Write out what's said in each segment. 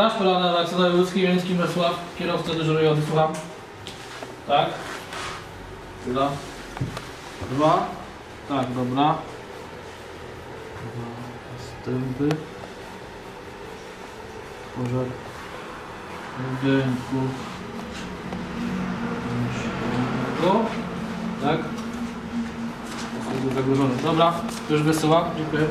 Straż Pożarna w akcji wojewódzkiej Mielnickim Wrocław. Kierowca dyżurujący, słucham. Tak. Chwila. Dwa. Tak, dobra. Następny. Pożar budynku. mieszkalnego. Tak. Zagrożony. Dobra, już wysyłam. Dziękuję.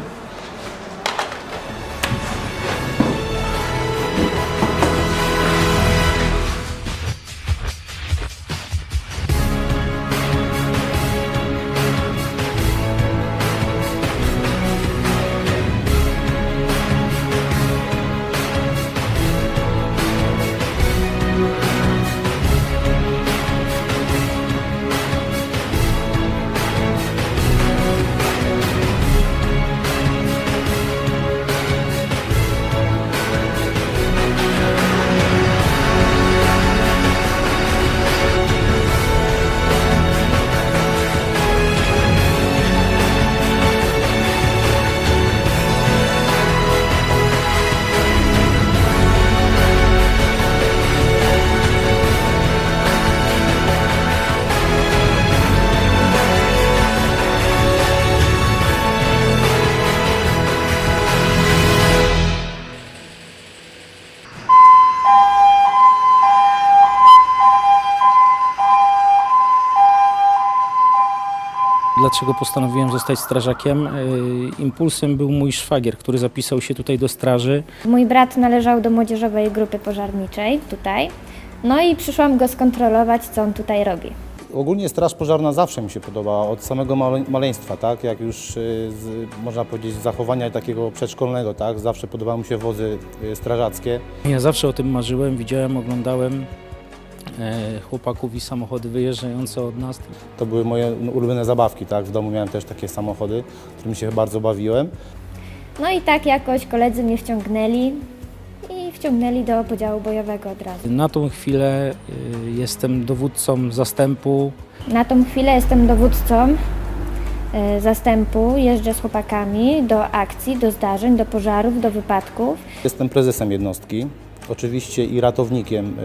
Dlaczego postanowiłem zostać strażakiem? Yy, Impulsem był mój szwagier, który zapisał się tutaj do straży. Mój brat należał do młodzieżowej grupy pożarniczej tutaj. No i przyszłam go skontrolować, co on tutaj robi. Ogólnie straż pożarna zawsze mi się podobała, od samego male, maleństwa, tak? Jak już y, z, można powiedzieć z zachowania takiego przedszkolnego, tak? Zawsze podobały mi się wozy y, strażackie. Ja zawsze o tym marzyłem, widziałem, oglądałem e, chłopaków i samochody wyjeżdżające od nas. To były moje ulubione zabawki, tak? W domu miałem też takie samochody, którymi się bardzo bawiłem. No i tak jakoś koledzy mnie wciągnęli i wciągnęli do podziału bojowego od razu. Na tą chwilę y, jestem dowódcą zastępu. Na tą chwilę jestem dowódcą e, zastępu, jeżdżę z chłopakami do akcji, do zdarzeń, do pożarów, do wypadków. Jestem prezesem jednostki, oczywiście i ratownikiem,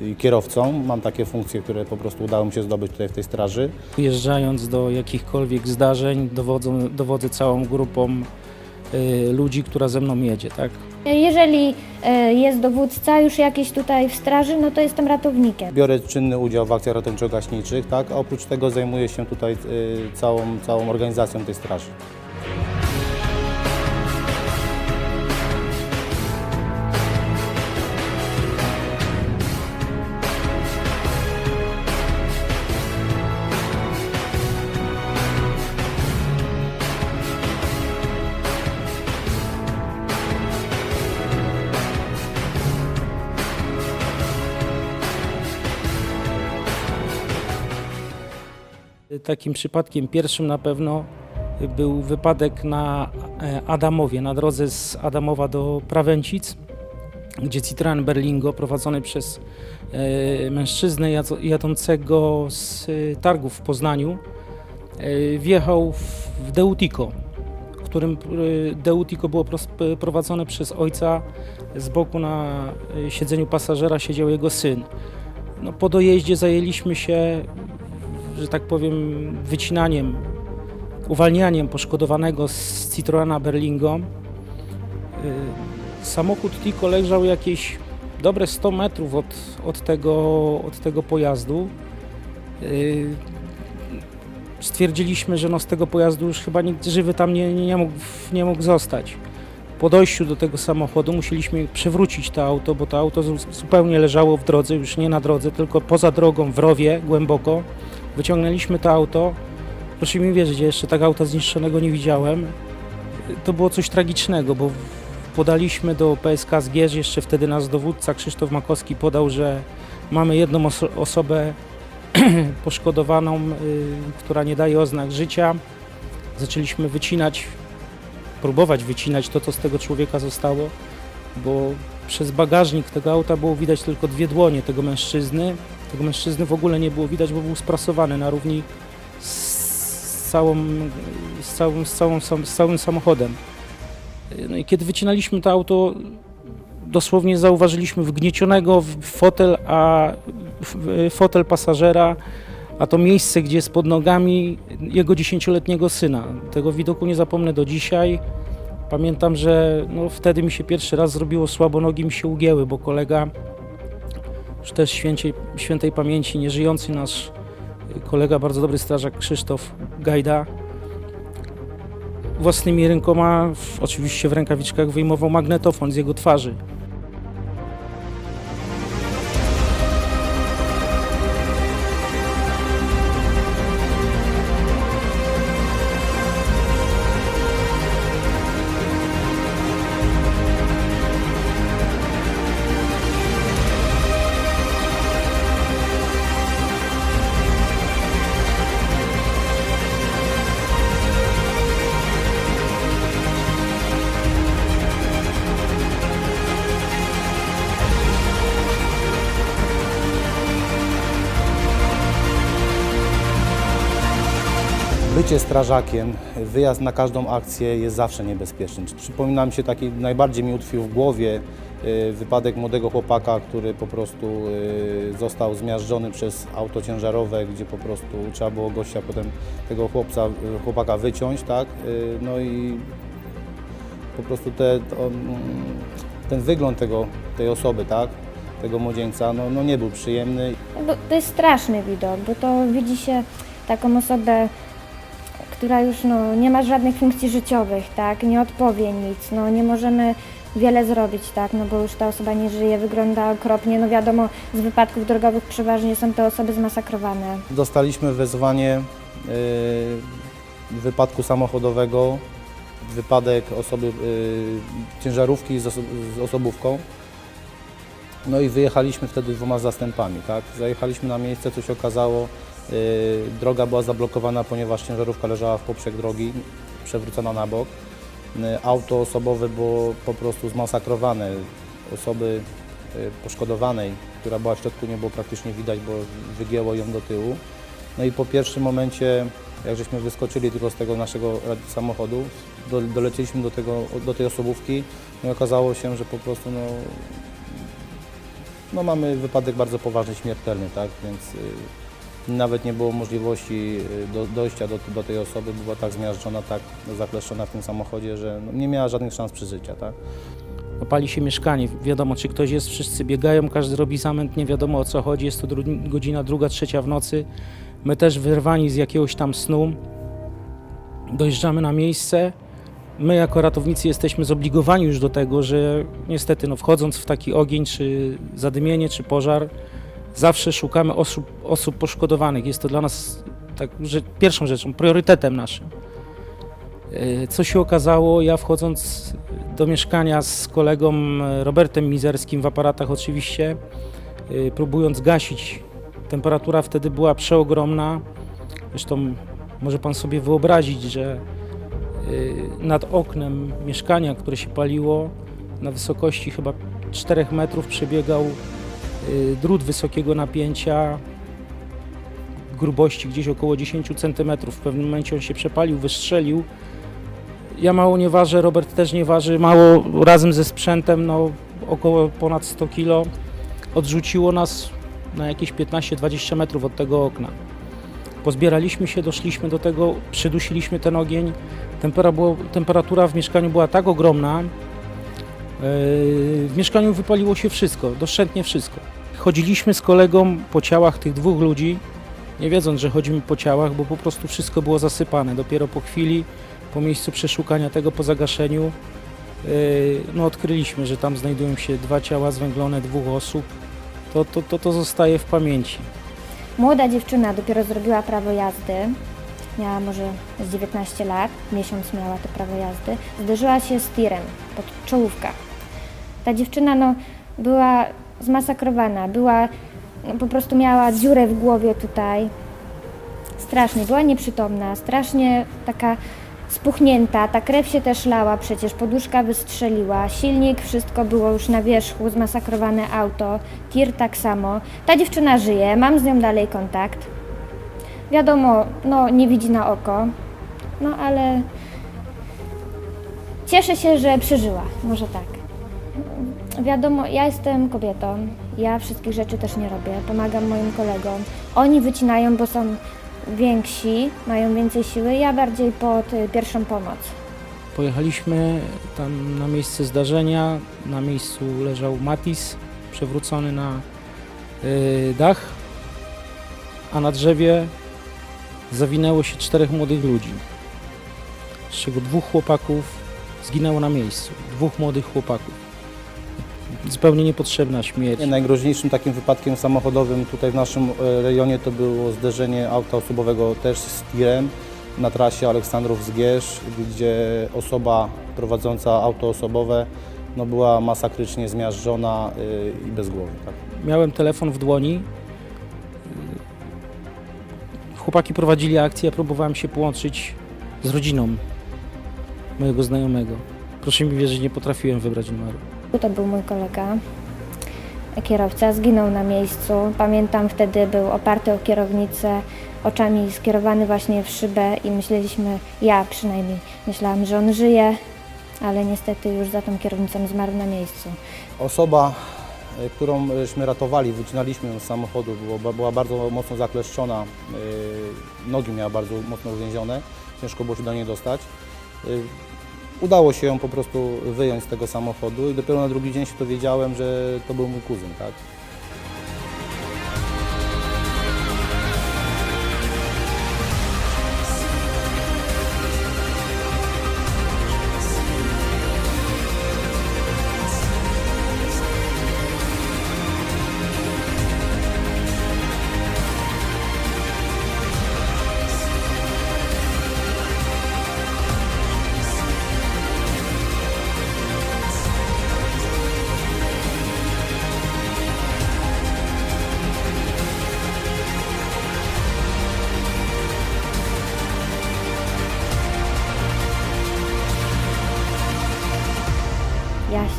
y, i kierowcą. Mam takie funkcje, które po prostu udało mi się zdobyć tutaj w tej straży. Wjeżdżając do jakichkolwiek zdarzeń, dowodzą, dowodzę całą grupą y, ludzi, która ze mną jedzie. Tak? Jeżeli e, jest dowódca już jakiś tutaj w straży, no to jestem ratownikiem. Biorę czynny udział w akcjach ratowniczo-gaśniczych, tak? a oprócz tego zajmuję się tutaj y, całą, całą organizacją tej straży. Takim przypadkiem pierwszym na pewno był wypadek na e, Adamowie, na drodze z Adamowa do Prawęcic, gdzie Citroen Berlingo prowadzony przez e, mężczyznę jadącego z targów w Poznaniu e, wjechał w Deutico, którym Deutico było prowadzone przez ojca. Z boku na siedzeniu pasażera siedział jego syn. No, po dojeździe zajęliśmy się że tak powiem, wycinaniem, uwalnianiem poszkodowanego z Citroena Berlingo. Y, Samochód Tico leżał jakieś dobre 100 metrów od, od, tego, od tego pojazdu. Y, Stwierdziliśmy, że no z tego pojazdu już chyba nikt żywy tam nie, nie, mógł, nie mógł zostać. Po dojściu do tego samochodu musieliśmy przewrócić to auto, bo to auto zu- zupełnie leżało w drodze, już nie na drodze, tylko poza drogą w rowie głęboko. Wyciągnęliśmy to auto. Proszę mi wierzyć, jeszcze tak auta zniszczonego nie widziałem. To było coś tragicznego, bo podaliśmy do PSK Zgierz, jeszcze wtedy nas dowódca Krzysztof Makowski podał, że mamy jedną oso- osobę poszkodowaną, y, która nie daje oznak życia. Zaczęliśmy wycinać, próbować wycinać to, co z tego człowieka zostało, bo przez bagażnik tego auta było widać tylko dwie dłonie tego mężczyzny. Tego mężczyzny w ogóle nie było widać, bo był sprasowany na równi z, całą, z, całym, z, całą, z całym samochodem. No i kiedy wycinaliśmy to auto, dosłownie zauważyliśmy wgniecionego w fotel, a w fotel pasażera, a to miejsce, gdzie jest pod nogami jego dziesięcioletniego syna. Tego widoku nie zapomnę do dzisiaj. Pamiętam, że no, wtedy mi się pierwszy raz zrobiło słabo, nogi mi się ugięły, bo kolega, już też święciej, świętej pamięci, nieżyjący nasz kolega, bardzo dobry strażak Krzysztof Gajda, własnymi rękoma, w, oczywiście w rękawiczkach, wyjmował magnetofon z jego twarzy. Bycie strażakiem, wyjazd na każdą akcję jest zawsze niebezpieczny. Przypomina mi się taki, najbardziej mi utkwił w głowie y, wypadek młodego chłopaka, który po prostu y, został zmiażdżony przez auto ciężarowe, gdzie po prostu trzeba było gościa potem tego chłopca, chłopaka wyciąć, tak? Y, No i po prostu te, mm, ten wygląd tego, tej osoby, tak? Tego młodzieńca, no, no nie był przyjemny. Bo to jest straszny widok, bo to widzi się taką osobę, która już no, nie ma żadnych funkcji życiowych, tak, nie odpowie nic, no nie możemy wiele zrobić, tak, no bo już ta osoba nie żyje, wygląda okropnie, no wiadomo, z wypadków drogowych przeważnie są te osoby zmasakrowane. Dostaliśmy wezwanie y, wypadku samochodowego, wypadek osoby, y, ciężarówki z, oso z osobówką. No i wyjechaliśmy wtedy dwoma zastępami, tak? Zajechaliśmy na miejsce, co się okazało, droga była zablokowana, ponieważ ciężarówka leżała w poprzek drogi, przewrócona na bok. Y, auto osobowe było po prostu zmasakrowane. Osoby y, poszkodowanej, która była w środku, nie było praktycznie widać, bo wygięło ją do tyłu. No i po pierwszym momencie, jak żeśmy wyskoczyli tylko z tego naszego samochodu, do, dolecieliśmy do, tego, do tej osobówki no i okazało się, że po prostu no, no mamy wypadek bardzo poważny, śmiertelny, tak, więc y, nawet nie było możliwości y, do, dojścia do, do tej osoby, była tak zmiażdżona, tak zakleszczona w tym samochodzie, że no, nie miała żadnych szans przeżycia, tak. Opali się mieszkanie, wiadomo czy ktoś jest, wszyscy biegają, każdy robi zamęt, nie wiadomo o co chodzi, jest to godzina druga, trzecia w nocy. My też wyrwani z jakiegoś tam snu, dojeżdżamy na miejsce. My jako ratownicy jesteśmy zobligowani już do tego, że niestety no, wchodząc w taki ogień, czy zadymienie, czy pożar, zawsze szukamy osób, osób poszkodowanych. Jest to dla nas tak, że pierwszą rzeczą, priorytetem naszym. E, Co się okazało, ja wchodząc do mieszkania z kolegą e, Robertem Mizerskim w aparatach oczywiście, e, próbując gasić, temperatura wtedy była przeogromna. Zresztą może pan sobie wyobrazić, że nad oknem mieszkania, które się paliło, na wysokości chyba 4 metrów przebiegał drut wysokiego napięcia, grubości gdzieś około 10 centymetrów. W pewnym momencie on się przepalił, wystrzelił. Ja mało nie ważę, Robert też nie waży, mało razem ze sprzętem, no około ponad 100 kg. Odrzuciło nas na jakieś 15-20 metrów od tego okna. Pozbieraliśmy się, doszliśmy do tego, przydusiliśmy ten ogień. Tempera było, temperatura w mieszkaniu była tak ogromna, w mieszkaniu wypaliło się wszystko, doszczętnie wszystko. Chodziliśmy z kolegą po ciałach tych dwóch ludzi, nie wiedząc, że chodzimy po ciałach, bo po prostu wszystko było zasypane. Dopiero po chwili po miejscu przeszukania tego, po zagaszeniu, yy, no odkryliśmy, że tam znajdują się dwa ciała zwęglone dwóch osób. To, to, to, to zostaje w pamięci. Młoda dziewczyna dopiero zrobiła prawo jazdy, miała może z 19 lat, miesiąc miała to prawo jazdy, zderzyła się z tirem pod czołówka. Ta dziewczyna no, była zmasakrowana, była, no, po prostu miała dziurę w głowie tutaj, strasznie, była nieprzytomna, strasznie taka spuchnięta, ta krew się też lała przecież, poduszka wystrzeliła, silnik, wszystko było już na wierzchu, zmasakrowane auto, tir tak samo. Ta dziewczyna żyje, mam z nią dalej kontakt. Wiadomo, no nie widzi na oko, no ale cieszę się, że przeżyła, może tak. Wiadomo, ja jestem kobietą, ja wszystkich rzeczy też nie robię, pomagam moim kolegom. Oni wycinają, bo są więksi, mają więcej siły, ja bardziej pod y, pierwszą pomoc. Pojechaliśmy tam na miejsce zdarzenia. Na miejscu leżał Matis przewrócony na y, dach, a na drzewie zawinęło się czterech młodych ludzi. Z czego dwóch chłopaków zginęło na miejscu. Dwóch młodych chłopaków. Zupełnie niepotrzebna śmierć. Nie, Najgroźniejszym takim wypadkiem samochodowym tutaj w naszym e, rejonie to było zderzenie auta osobowego też z tirem na trasie Aleksandrów-Zgierz, gdzie osoba prowadząca auto osobowe no, była masakrycznie zmiażdżona y, i bez głowy. Tak. Miałem telefon w dłoni. Chłopaki prowadzili akcję, ja próbowałem się połączyć z rodziną mojego znajomego. Proszę mi wierzyć, nie potrafiłem wybrać numeru. To był mój kolega, kierowca, zginął na miejscu. Pamiętam wtedy był oparty o kierownicę, oczami skierowany właśnie w szybę i myśleliśmy, ja przynajmniej myślałam, że on żyje, ale niestety już za tą kierownicą zmarł na miejscu. Osoba, y, którą żeśmy ratowali, wycinaliśmy ją z samochodu, była, była bardzo mocno zakleszczona, y, nogi miała bardzo mocno uwięzione, ciężko było się do niej dostać. Udało się ją po prostu wyjąć z tego samochodu i dopiero na drugi dzień się dowiedziałem, że to był mój kuzyn, tak?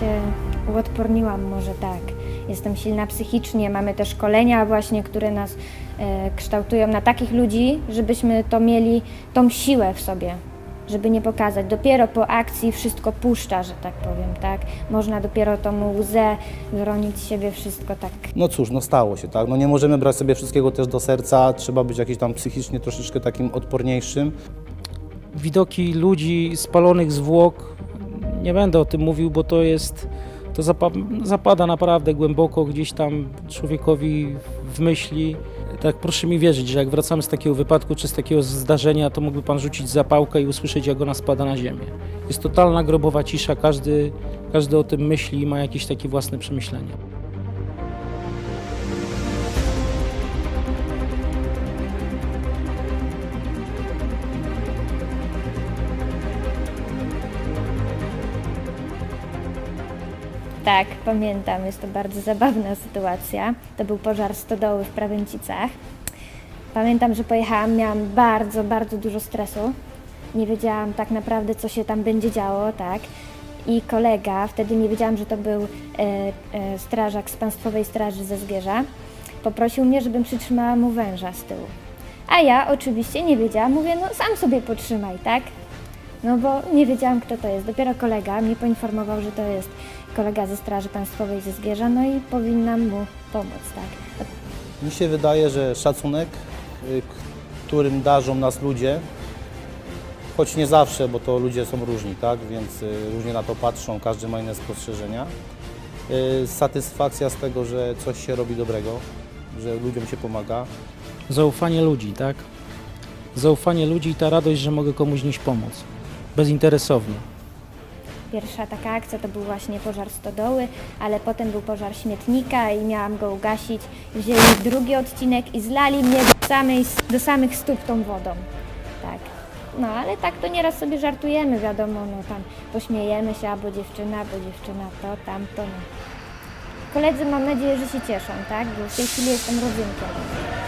Się uodporniłam może tak. Jestem silna psychicznie, mamy te szkolenia właśnie, które nas e, kształtują na takich ludzi, żebyśmy to mieli, tą siłę w sobie, żeby nie pokazać. Dopiero po akcji wszystko puszcza, że tak powiem, tak? Można dopiero tą łzę wyronić z siebie wszystko tak. No cóż, no stało się, tak? No nie możemy brać sobie wszystkiego też do serca, trzeba być jakiś tam psychicznie troszeczkę takim odporniejszym. Widoki ludzi spalonych zwłok, nie będę o tym mówił, bo to jest, to zapa- zapada naprawdę głęboko gdzieś tam człowiekowi w myśli. Tak proszę mi wierzyć, że jak wracamy z takiego wypadku czy z takiego zdarzenia, to mógłby Pan rzucić zapałkę i usłyszeć, jak ona spada na ziemię. Jest totalna grobowa cisza, każdy, każdy o tym myśli i ma jakieś takie własne przemyślenia. Tak, pamiętam, jest to bardzo zabawna sytuacja. To był pożar stodoły w Prawęcicach. Pamiętam, że pojechałam, miałam bardzo, bardzo dużo stresu. Nie wiedziałam tak naprawdę, co się tam będzie działo, tak. I kolega, wtedy nie wiedziałam, że to był e, e, strażak z Państwowej Straży ze Zgierza, poprosił mnie, żebym przytrzymała mu węża z tyłu. A ja oczywiście nie wiedziałam, mówię, no sam sobie potrzymaj, tak? No bo nie wiedziałam, kto to jest. Dopiero kolega mnie poinformował, że to jest kolega ze Straży Państwowej ze Zgierza, no i powinnam mu pomóc, tak. Mi się wydaje, że szacunek, y, którym darzą nas ludzie, choć nie zawsze, bo to ludzie są różni, tak, więc y, różnie na to patrzą, każdy ma inne spostrzeżenia. Y, Satysfakcja z tego, że coś się robi dobrego, że ludziom się pomaga. Zaufanie ludzi, tak? Zaufanie ludzi i ta radość, że mogę komuś nieść pomoc. Bezinteresownie. Pierwsza taka akcja to był właśnie pożar stodoły, ale potem był pożar śmietnika i miałam go ugasić. Wzięli drugi odcinek i zlali mnie do, samej, do samych stóp tą wodą. Tak. No ale tak to nieraz sobie żartujemy, wiadomo, no tam pośmiejemy się, albo dziewczyna, albo dziewczyna to, tamto. No. Koledzy mam nadzieję, że się cieszą, tak? Bo w tej chwili jestem rodzynkiem.